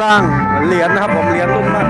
สร้างเหรียญนะครับผมเหรียญรุ่นมาก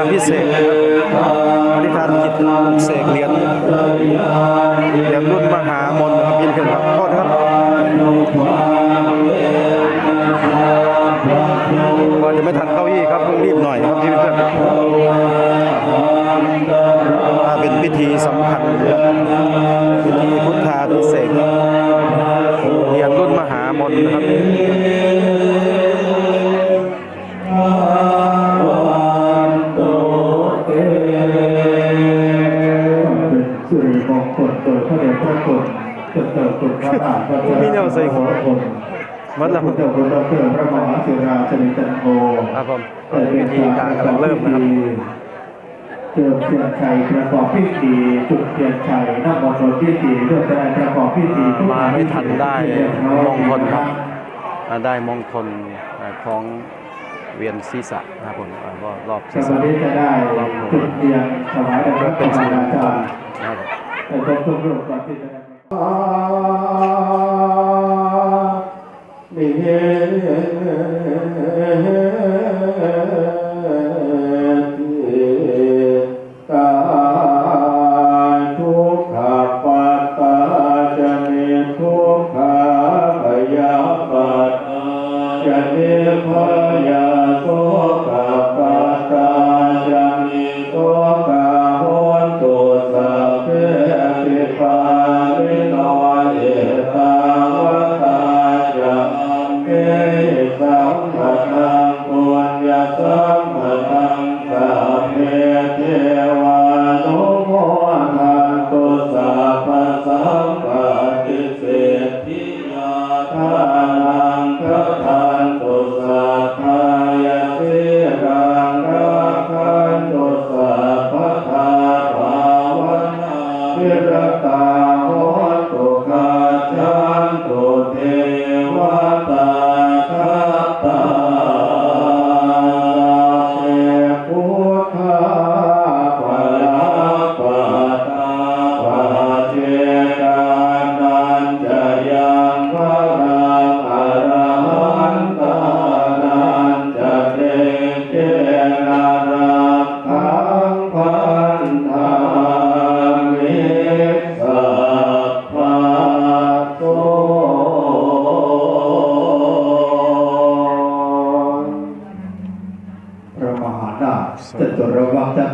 าพิเศษนะครับอธิษฐานจิตเสกเหรียญเหรียญรุ่นมหามนต์ครับยินดีครับโทษครับ ริมงคลโดยพระเดชพระคุณจนเติบคุณพระราชพระเจ้ามีแนวใส่หัวคุณมัดแล้วพระเจ้าคุณดอกเตอรพระมหาศิราชนิจันโทครับผมพิธีการกำลังเริ่มนะครับเจิมเทียนชัยประกอบพิธีจุดเทียนชัยนักมงคลพิธีเพื่อจะได้ประกอบพิธีทุกมาไม่ทันได้เรียบร้อยมงคลครับอ่าได้มงคลอ่าของเวียนศีรษะนะครับผมอ่ารอบรอบศีรสษะวัสดีจะได้จุดเทียนถวายแด่พระเป็นธรสิร ผมในครบทุกรูปก่อนที่จะได้นิเฮตาทุกขปัตตาจะมีทุกขาพยา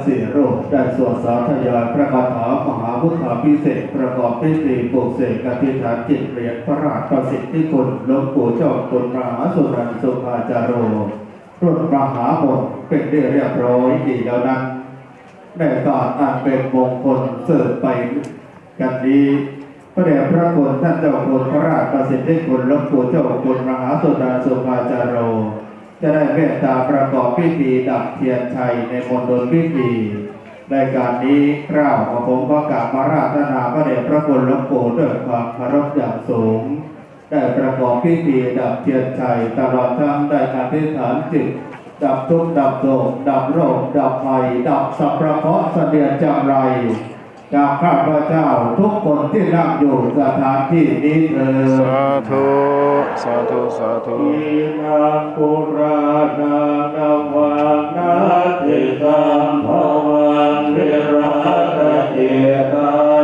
สี่รูปได้สวดสาธยายพระคาถามหาพุทธาพิเศษประกอบพิธีปลุกเสกอธิฐานจิตเหรียญพระราชประสิทธิคุณหลวงปู่เจ้าคุณมหาสุรันสุภาจารโรรุ่นมหาบทเป็นที่เรียบร้อยดีแล้วนั้นในการอันเป็นมงคลเสริมไปกันนี้พระเดชพระคุณท่านเจ้าคุณพระราชประสิทธิคุณหลวงปู่เจ้าคุณมหาสุรันสุภาจารโร จะได้เมตตาประกอบพิธีดับเทียนชัยในมณฑลพิธีในการนี้กล่าวของผมก็กราบมาราธนาพระเดชพระคุณหลวงปู่ด้วยความเคารพอย่างสูง ได้ประกอบพิธีดับเทียนชัยตลอดทั้งได้อธิษฐานจิตดับทุกข์ดับโศกดับโรคดับภัยดับสัพพะเคราะเสดียดจำไร จากข้าพเจ้าทุกคนที่นั่งอยู่สถานที่นี้เถิดสาธุสาธุสาธุอินาปุราณานวานาติสัมภวันวิระตเจตา